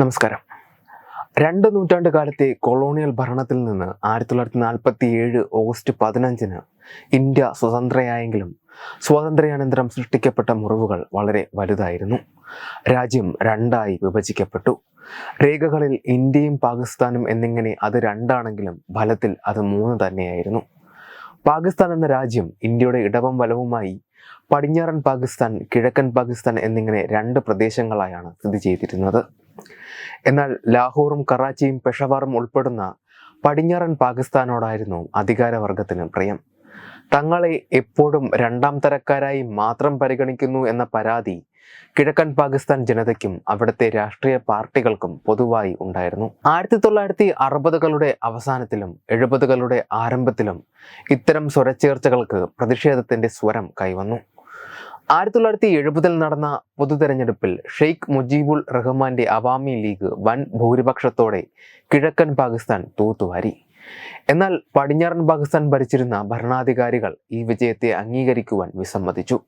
നമസ്കാരം. രണ്ട് നൂറ്റാണ്ട് കാലത്തെ കൊളോണിയൽ ഭരണത്തിൽ നിന്ന് ആയിരത്തി തൊള്ളായിരത്തി നാൽപ്പത്തി ഏഴ് ഓഗസ്റ്റ് പതിനഞ്ചിന് ഇന്ത്യ സ്വതന്ത്രയായെങ്കിലും സ്വാതന്ത്ര്യാനന്തരം സൃഷ്ടിക്കപ്പെട്ട മുറിവുകൾ വളരെ വലുതായിരുന്നു. രാജ്യം രണ്ടായി വിഭജിക്കപ്പെട്ടു. രേഖകളിൽ ഇന്ത്യയും പാകിസ്ഥാനും എന്നിങ്ങനെ അത് രണ്ടാണെങ്കിലും ഫലത്തിൽ അത് മൂന്ന് തന്നെയായിരുന്നു. പാകിസ്ഥാൻ എന്ന രാജ്യം ഇന്ത്യയുടെ ഇടവും വലവുമായി പടിഞ്ഞാറൻ പാകിസ്ഥാൻ കിഴക്കൻ പാകിസ്ഥാൻ എന്നിങ്ങനെ രണ്ട് പ്രദേശങ്ങളായാണ് സ്ഥിതി ചെയ്തിരുന്നത്. എന്നാൽ ലാഹോറും കറാച്ചിയും പെഷവാറും ഉൾപ്പെടുന്ന പടിഞ്ഞാറൻ പാകിസ്ഥാനോടായിരുന്നു അധികാരവർഗത്തിന് പ്രിയം. തങ്ങളെ എപ്പോഴും രണ്ടാം തരക്കാരായി മാത്രം പരിഗണിക്കുന്നു എന്ന പരാതി കിഴക്കൻ പാകിസ്ഥാൻ ജനതയ്ക്കും അവിടുത്തെ രാഷ്ട്രീയ പാർട്ടികൾക്കും പൊതുവായി ഉണ്ടായിരുന്നു. ആയിരത്തി തൊള്ളായിരത്തി അറുപതുകളുടെ അവസാനത്തിലും എഴുപതുകളുടെ ആരംഭത്തിലും ഇത്തരം സ്വരച്ചേർച്ചകൾക്ക് പ്രതിഷേധത്തിന്റെ സ്വരം കൈവന്നു. ആയിരത്തി തൊള്ളായിരത്തി എഴുപതിൽ നടന്ന പൊതു തെരഞ്ഞെടുപ്പിൽ ഷെയ്ഖ് മുജീബുൾ റഹ്മാന്റെ അവാമി ലീഗ് വൻ ഭൂരിപക്ഷത്തോടെ കിഴക്കൻ പാകിസ്ഥാൻ തൂത്തുവാരി. എന്നാൽ പടിഞ്ഞാറൻ പാകിസ്ഥാൻ ഭരിച്ചിരുന്ന ഭരണാധികാരികൾ ഈ വിജയത്തെ അംഗീകരിക്കുവാൻ വിസമ്മതിച്ചു.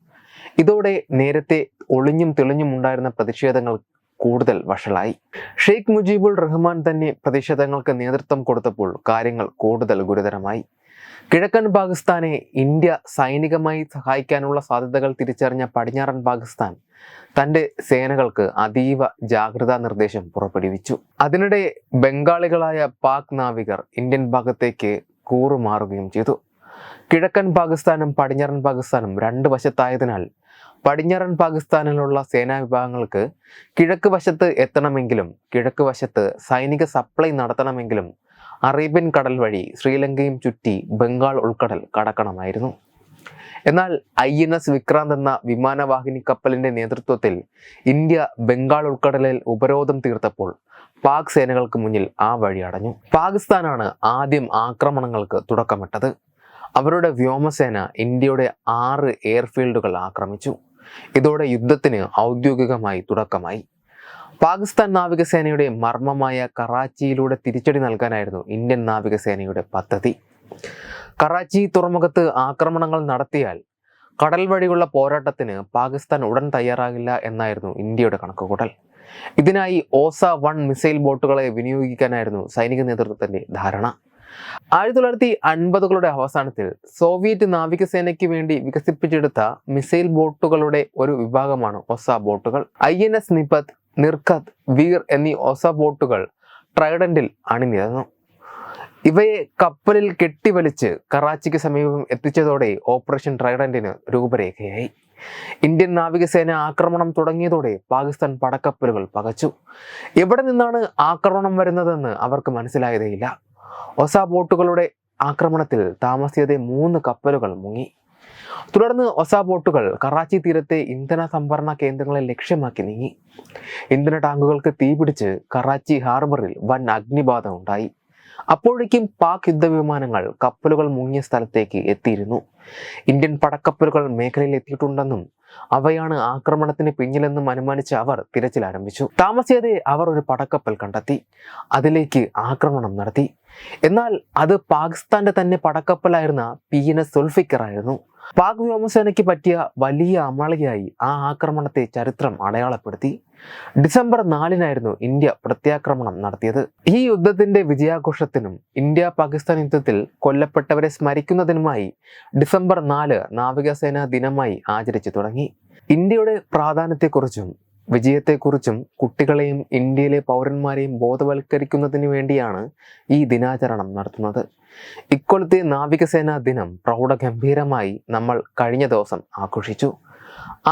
ഇതോടെ നേരത്തെ ഒളിഞ്ഞും തെളിഞ്ഞും ഉണ്ടായിരുന്ന പ്രതിഷേധങ്ങൾ കൂടുതൽ വഷളായി. ഷെയ്ഖ് മുജീബുൾ റഹ്മാൻ തന്നെ പ്രതിഷേധങ്ങൾക്ക് നേതൃത്വം കൊടുത്തപ്പോൾ കാര്യങ്ങൾ കൂടുതൽ ഗുരുതരമായി. കിഴക്കൻ പാകിസ്ഥാനെ ഇന്ത്യ സൈനികമായി സഹായിക്കാനുള്ള സാധ്യതകൾ തിരിച്ചറിഞ്ഞ പടിഞ്ഞാറൻ പാകിസ്ഥാൻ തന്റെ സേനകൾക്ക് അതീവ ജാഗ്രതാ നിർദ്ദേശം പുറപ്പെടുവിച്ചു. അതിനിടെ ബംഗാളികളായ പാക് നാവികർ ഇന്ത്യൻ ഭാഗത്തേക്ക് കൂറുമാറുകയും ചെയ്തു. കിഴക്കൻ പാകിസ്ഥാനും പടിഞ്ഞാറൻ പാകിസ്ഥാനും രണ്ട് വശത്തായതിനാൽ പടിഞ്ഞാറൻ പാകിസ്ഥാനിലുള്ള സേനാ വിഭാഗങ്ങൾക്ക് കിഴക്ക് വശത്ത് എത്തണമെങ്കിലും കിഴക്ക് വശത്ത് സൈനിക സപ്ലൈ നടത്തണമെങ്കിലും അറേബ്യൻ കടൽ വഴി ശ്രീലങ്കയും ചുറ്റി ബംഗാൾ ഉൾക്കടൽ കടക്കണമായിരുന്നു. എന്നാൽ ഐ എൻ എസ് വിക്രാന്ത് എന്ന വിമാനവാഹിനി കപ്പലിന്റെ നേതൃത്വത്തിൽ ഇന്ത്യ ബംഗാൾ ഉൾക്കടലിൽ ഉപരോധം തീർത്തപ്പോൾ പാക് സേനകൾക്ക് മുന്നിൽ ആ വഴി അടഞ്ഞു. പാകിസ്ഥാനാണ് ആദ്യം ആക്രമണങ്ങൾക്ക് തുടക്കമിട്ടത്. അവരുടെ വ്യോമസേന ഇന്ത്യയുടെ ആറ് എയർഫീൽഡുകൾ ആക്രമിച്ചു. ഇതോടെ യുദ്ധത്തിന് ഔദ്യോഗികമായി തുടക്കമായി. പാകിസ്ഥാൻ നാവികസേനയുടെ മർമ്മമായ കറാച്ചിയിലൂടെ തിരിച്ചടി നൽകാനായിരുന്നു ഇന്ത്യൻ നാവികസേനയുടെ പദ്ധതി. കറാച്ചി തുറമുഖത്ത് ആക്രമണങ്ങൾ നടത്തിയാൽ കടൽ വഴിയുള്ള പോരാട്ടത്തിന് പാകിസ്ഥാൻ ഉടൻ തയ്യാറാകില്ല എന്നായിരുന്നു ഇന്ത്യയുടെ കണക്കുകൂട്ടൽ. ഇതിനായി ഓസ വൺ മിസൈൽ ബോട്ടുകളെ വിനിയോഗിക്കാനായിരുന്നു സൈനിക നേതൃത്വത്തിന്റെ ധാരണ. ആയിരത്തി തൊള്ളായിരത്തി അൻപതുകളുടെ അവസാനത്തിൽ സോവിയറ്റ് നാവികസേനയ്ക്ക് വേണ്ടി വികസിപ്പിച്ചെടുത്ത മിസൈൽ ബോട്ടുകളുടെ ഒരു വിഭാഗമാണ് ഒസ ബോട്ടുകൾ. I N S Nipat Nirghat Veer എന്നീ ഒസ ബോട്ടുകൾ ട്രൈഡന്റിൽ അണിനിരന്നു. ഇവയെ കപ്പലിൽ കെട്ടിവലിച്ച് കറാച്ചിക്ക് സമീപം എത്തിച്ചതോടെ ഓപ്പറേഷൻ ട്രൈഡന്റിന് രൂപരേഖയായി. ഇന്ത്യൻ നാവികസേന ആക്രമണം തുടങ്ങിയതോടെ പാകിസ്ഥാൻ പടക്കപ്പലുകൾ പകച്ചു. എവിടെ നിന്നാണ് ആക്രമണം വരുന്നതെന്ന് അവർക്ക് മനസ്സിലായതേയില്ല. ഒസ ബോട്ടുകളുടെ ആക്രമണത്തിൽ താമസിയതെ മൂന്ന് കപ്പലുകൾ മുങ്ങി. തുടർന്ന് ഒസ ബോട്ടുകൾ കറാച്ചി തീരത്തെ ഇന്ധന സംഭരണ കേന്ദ്രങ്ങളെ ലക്ഷ്യമാക്കി നീങ്ങി. ഇന്ധന ടാങ്കുകൾക്ക് തീപിടിച്ച് കറാച്ചി ഹാർബറിൽ വൻ അഗ്നിബാധ ഉണ്ടായി. അപ്പോഴേക്കും പാക് യുദ്ധവിമാനങ്ങൾ കപ്പലുകൾ മുങ്ങിയ സ്ഥലത്തേക്ക് എത്തിയിരുന്നു. ഇന്ത്യൻ പടക്കപ്പലുകൾ മേഖലയിൽ എത്തിയിട്ടുണ്ടെന്നും അവയാണ് ആക്രമണത്തിന് പിന്നിലെന്നും അനുമാനിച്ച് അവർ തിരച്ചിൽ ആരംഭിച്ചു. താമസിയാതെ അവർ ഒരു പടക്കപ്പൽ കണ്ടെത്തി. അതിലേക്ക് ആക്രമണം നടത്തി. എന്നാൽ അത് പാകിസ്ഥാന്റെ തന്നെ പടക്കപ്പലായിരുന്ന പി എൻ എസ് സുൽഫിക്കർ ആയിരുന്നു പാക് വ്യോമസേനയ്ക്ക് പറ്റിയ വലിയ അമളിയായി ആ ആക്രമണത്തെ ചരിത്രം അടയാളപ്പെടുത്തി. ഡിസംബർ നാലിനായിരുന്നു ഇന്ത്യ പ്രത്യാക്രമണം നടത്തിയത്. ഈ യുദ്ധത്തിന്റെ വിജയാഘോഷത്തിനും ഇന്ത്യ പാകിസ്ഥാൻ യുദ്ധത്തിൽ കൊല്ലപ്പെട്ടവരെ സ്മരിക്കുന്നതിനുമായി ഡിസംബർ നാല് നാവികസേനാ ദിനമായി ആചരിച്ചു തുടങ്ങി. ഇന്ത്യയുടെ പ്രാധാന്യത്തെക്കുറിച്ചും വിജയത്തെക്കുറിച്ചും കുട്ടികളെയും ഇന്ത്യയിലെ പൗരന്മാരെയും ബോധവൽക്കരിക്കുന്നതിന് വേണ്ടിയാണ് ഈ ദിനാചരണം നടത്തുന്നത്. ഇക്കൊല്ലത്തെ നാവികസേനാ ദിനം പ്രൗഢഗംഭീരമായി നമ്മൾ കഴിഞ്ഞ ദിവസം ആഘോഷിച്ചു.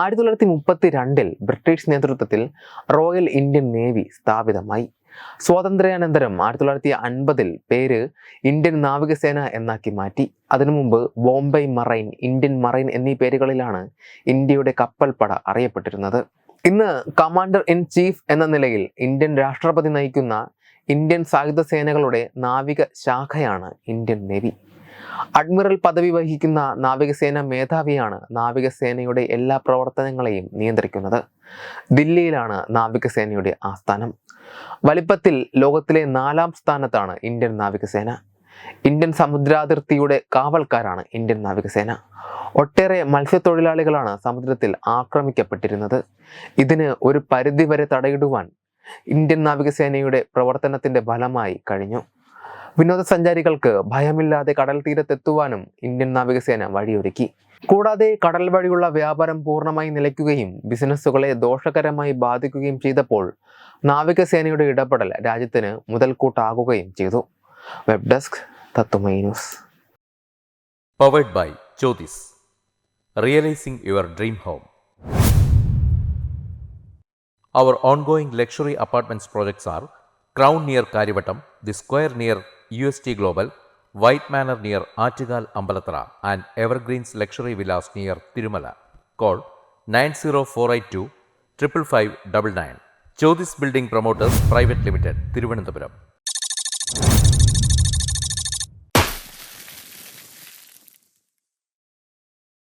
ആയിരത്തി തൊള്ളായിരത്തി മുപ്പത്തി രണ്ടിൽ ബ്രിട്ടീഷ് നേതൃത്വത്തിൽ റോയൽ ഇന്ത്യൻ നേവി സ്ഥാപിതമായി. സ്വാതന്ത്ര്യാനന്തരം ആയിരത്തി തൊള്ളായിരത്തി അൻപതിൽ പേര് ഇന്ത്യൻ നാവികസേന എന്നാക്കി മാറ്റി. അതിനു മുമ്പ് ബോംബെ മറൈൻ ഇന്ത്യൻ മറൈൻ എന്നീ പേരുകളിലാണ് ഇന്ത്യയുടെ കപ്പൽപ്പട അറിയപ്പെട്ടിരുന്നത്. ഇന്ന് കമാൻഡർ ഇൻ ചീഫ് എന്ന നിലയിൽ ഇന്ത്യൻ രാഷ്ട്രപതി നയിക്കുന്ന ഇന്ത്യൻ സായുധ സേനകളുടെ നാവിക ശാഖയാണ് ഇന്ത്യൻ നേവി. അഡ്മിറൽ പദവി വഹിക്കുന്ന നാവികസേന മേധാവിയാണ് നാവികസേനയുടെ എല്ലാ പ്രവർത്തനങ്ങളെയും നിയന്ത്രിക്കുന്നത്. ദില്ലിയിലാണ് നാവികസേനയുടെ ആസ്ഥാനം. വലിപ്പത്തിൽ ലോകത്തിലെ നാലാം സ്ഥാനത്താണ് ഇന്ത്യൻ നാവികസേന ഇന്ത്യൻ സമുദ്രാതിർത്തിയുടെ കാവൽക്കാരാണ് ഇന്ത്യൻ നാവികസേന. ഒട്ടേറെ മത്സ്യത്തൊഴിലാളികളാണ് സമുദ്രത്തിൽ ആക്രമിക്കപ്പെട്ടിരുന്നത്. ഇതിന് ഒരു പരിധിവരെ തടയിടുവാൻ ഇന്ത്യൻ നാവികസേനയുടെ പ്രവർത്തനത്തിന്റെ ഫലമായി കഴിഞ്ഞു. വിനോദസഞ്ചാരികൾക്ക് ഭയമില്ലാതെ കടൽ തീരത്തെത്തുവാനും ഇന്ത്യൻ നാവികസേന വഴിയൊരുക്കി. കൂടാതെ കടൽ വഴിയുള്ള വ്യാപാരം പൂർണമായി നിലയ്ക്കുകയും ബിസിനസ്സുകളെ ദോഷകരമായി ബാധിക്കുകയും ചെയ്തപ്പോൾ നാവികസേനയുടെ ഇടപെടൽ രാജ്യത്തിന് മുതൽക്കൂട്ടാകുകയും ചെയ്തു. വെബ് ഡെസ്ക് തത്തുമൈ news powered by Jyothis realising your dream home Our ongoing luxury apartments projects are Crown near Karivattam, The Square near UST Global, White Manor near Artigal Ambalatra, and Evergreens Luxury Villas near Tirumala. Call 90482 555 Jyotis Building Promoters Private Limited, Thiruvananthapuram.